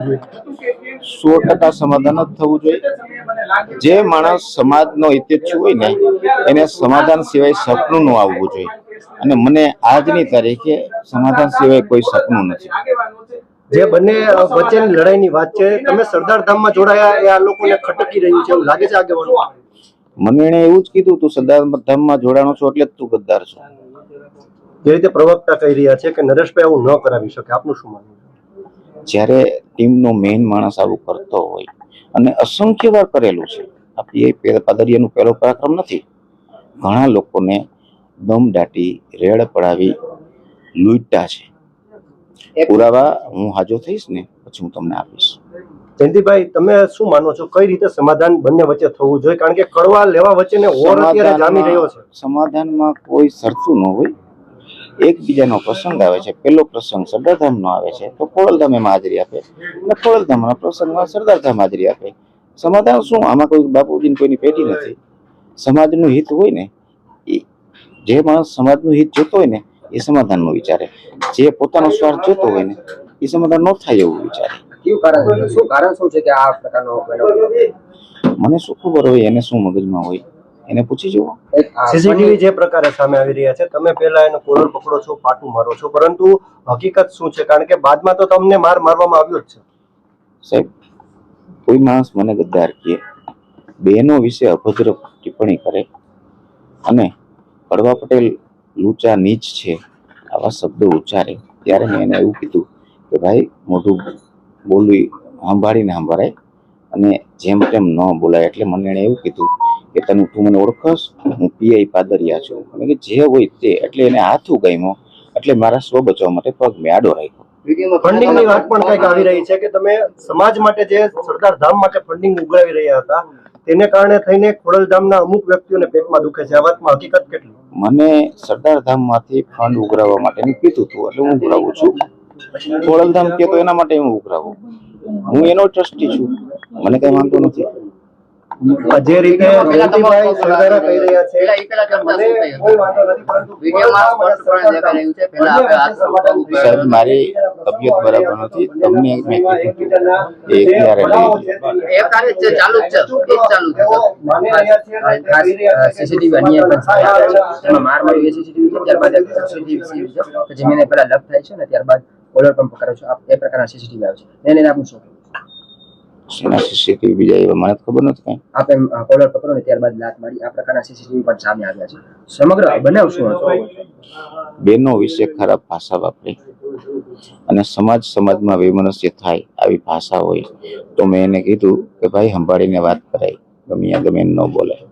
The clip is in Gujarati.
સો ટકા સમાધાન જ થવું જોઈએ. જે માણસ સમાજનો હિતેચ્છુ હોય ને એને સમાધાન સિવાય સપનું ન આવવું જોઈએ. અને મને આજની તારીખે સમાધાન સિવાય કોઈ સપનું નથી. જે બંને વચ્ચેની લડાઈની વાત છે તમે સરદાર ધામમાં જોડાયા એ આ લોકોને ખટકી રહ્યું છે એવું લાગે છે આગેવાનો? મને એને એવું જ કીધું તું સરદાર ધામમાં જોડાણો છો એટલે તું ગદ્દાર છો. જે રીતે પ્રવક્તા કહી રહ્યા છે કે નરેશભાઈ આવું ન કરાવી શકે આપનું શું માનવું છે? જ્યારે ટીમનો મેઇન માણસ આવું કરતો હોય અને અસંખ્ય વાર કરેલું છે. આ એ પાદરિયાનું પહેલો પરાક્રમ નથી. ઘણા લોકોને દમ દાટી રેડ પડાવી લૂંટા છે. પુરાવા હું હાજો થઈશ ને પછી હું તમને આપીશ. જયંતિભાઈ તમે શું માનો છો? કઈ રીતે સમાધાન બંને વચ્ચે થવું જોઈએ? કારણ કે કડવા લેવા વચ્ચેને ઓર અત્યારે જામી રહ્યો છે. સમાધાનમાં કોઈ સરતું ન હોય. એકબીજાનો પ્રસંગ આવે છે પેલો પ્રસંગ સરદારધામનો આવે છે તો ખોડલધામ એમાં હાજરી આપે. અને ખોડલધામના પ્રસંગમાં સરદારધામ હાજરી આપે. સમાધાન શું? આમાં કોઈ બાપુજીની કોઈની પેટી નથી. સમાજનું હિત હોય ને એ જે માણસ સમાજનું હિત જોતો હોય ને એ સમાધાનનું વિચારે. જે પોતાનો સ્વાર્થ જોતો હોય ને એ સમાધાન ન થાય એવું વિચારે. કેવું કારણ શું કારણ શું છે કે આ પ્રકારનો મને શું ખબર હોય એને શું મગજમાં હોય? એને પૂછી જુઓ. સીસીટીવી જે પ્રકારે સામે આવી રહ્યા છે તમે પહેલા એનો કોલર પકડો છો પાટું મારો છો પરંતુ હકીકત શું છે? કારણ કે બાદમાં તો તમને માર મારવામાં આવ્યો જ છે. સાહેબ કોઈ માણસ મને ગદ્દાર કહે બહેનો વિશે અભદ્ર ટિપ્પણી કરે અને કડવા પટેલ લૂચા નીચ છે આવા શબ્દો ઉચ્ચારે ત્યારે મેં એને એવું કીધું કે ભાઈ મોઢું બોલવી સાંભળીને સાંભળાય અને જેમ તેમ ન બોલાય એટલે મને એણે એવું કીધું કે તને તું મને ઓળખસ હું પીઆઈ પાદરિયા છું. કે જે હોય તે. એટલે એને હાથ ઉગામ્યો એટલે મારા સ્વ બચાવવા માટે પગ મેં આડો રાખ્યો વિડીયોમાં ફંડિંગની વાત પણ કંઈક આવી રહી છે કે તમે સમાજ માટે જે સરદાર ધામ માટે ફંડિંગ ઉઘરાવી રહ્યા હતા તેને કારણે થઈને ખોડલધામના અમુક વ્યક્તિઓને પેટમાં દુખે છે. આ વાતમાં હકીકત કેટલી? મને સરદાર ધામમાંથી ફંડ ઉઘરાવવા માટેનું કીધું હતું. એટલે હું ઉઘરાવું છું. ખોડલધામ કે તો એના માટે હું ઉઘરાવું. હું એનો ટ્રસ્ટી છું. મને કઈ વાંધો નથી. જે રીતે જયંતિભાઈ સરદારા કહી રહ્યા છે મને કોઈ વાંધો નથી પરંતુ આપણે. સાહેબ મારી તબિયત બરાબર નથી. તમને મેં કીધું એ ક્યારે લઈ ચાલુ છે ચાલુ છે. માની. સીસીટીવી અન્ય પણ માર મળી સીસીટીવી છે ત્યારબાદ સીસીટીવી છે. કે જમીને પેલા લગ થાય છે ને ત્યારબાદ કોલર પણ પકડે છે. આ એ પ્રકારના સીસીટીવી આવે છે. એને લઈને આપનું શું શેના સીસીટીવી બીજા એવા મને ખબર નથી કઈ. આપ કોલર પકડો ને ત્યારબાદ લાત મારી આ પ્રકારના સીસીટીવી પણ સામે આવ્યા છે. સમગ્ર બનાવ શું હતો? બેનો વિશે ખરાબ ભાષા વાપરી અને સમાજ સમાજમાં વૈમનસ્ય થાય આવી ભાષા હોય તો મેં એને કીધું કે ભાઈ સંભાળીને વાત કરાય ગમે ગમે ન બોલાય.